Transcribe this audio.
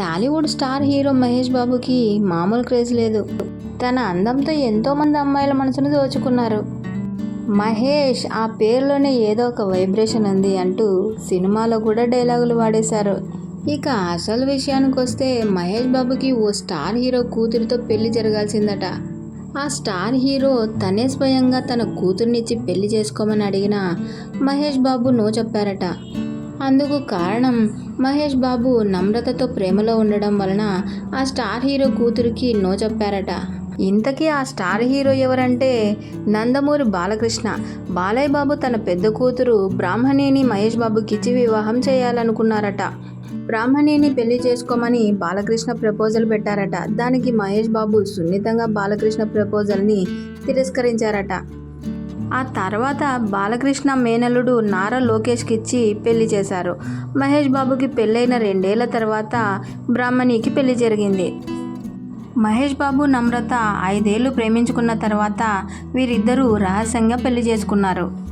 Tollywood star hero Mahesh బాబుకి మామూలు craze లేదు. తన అందంతో ఎంతోమంది అమ్మాయిల మనసును దోచుకున్నారు. మహేష్ ఆ పేరులోనే ఏదో ఒక వైబ్రేషన్ ఉంది అంటూ సినిమాలో కూడా డైలాగులు వాడేశారు. ఇక అసలు విషయానికి వస్తే మహేష్ బాబుకి ఓ స్టార్ హీరో కూతురితో పెళ్ళి జరగాల్సిందట. ఆ స్టార్ హీరో తనే స్వయంగా తన కూతుర్నిచ్చి పెళ్ళి చేసుకోమని అడిగిన మహేష్ బాబు నో చెప్పారట. అందుకు కారణం మహేష్ బాబు నమ్రతతో ప్రేమలో ఉండడం వలన ఆ స్టార్ హీరో కూతురికి నో చెప్పారట. ఇంతకీ ఆ స్టార్ హీరో ఎవరంటే నందమూరి బాలకృష్ణ. బాలయ్య బాబు తన పెద్ద కూతురు బ్రాహ్మణిని మహేష్ బాబు ఇచ్చి వివాహం చేయాలనుకున్నారట. బ్రాహ్మణిని పెళ్ళి చేసుకోమని బాలకృష్ణ ప్రపోజల్ పెట్టారట. దానికి మహేష్ బాబు సున్నితంగా బాలకృష్ణ ప్రపోజల్ని తిరస్కరించారట. ఆ తర్వాత బాలకృష్ణ మేనల్లుడు నారా లోకేష్కి ఇచ్చి పెళ్ళి చేశారు. మహేష్ బాబుకి పెళ్ళైన రెండేళ్ళ తర్వాత బ్రాహ్మణికి పెళ్ళి జరిగింది. మహేష్ బాబు నమ్రత ఐదేళ్ళు ప్రేమించుకున్న తర్వాత వీరిద్దరూ రహస్యంగా పెళ్ళి చేసుకున్నారు.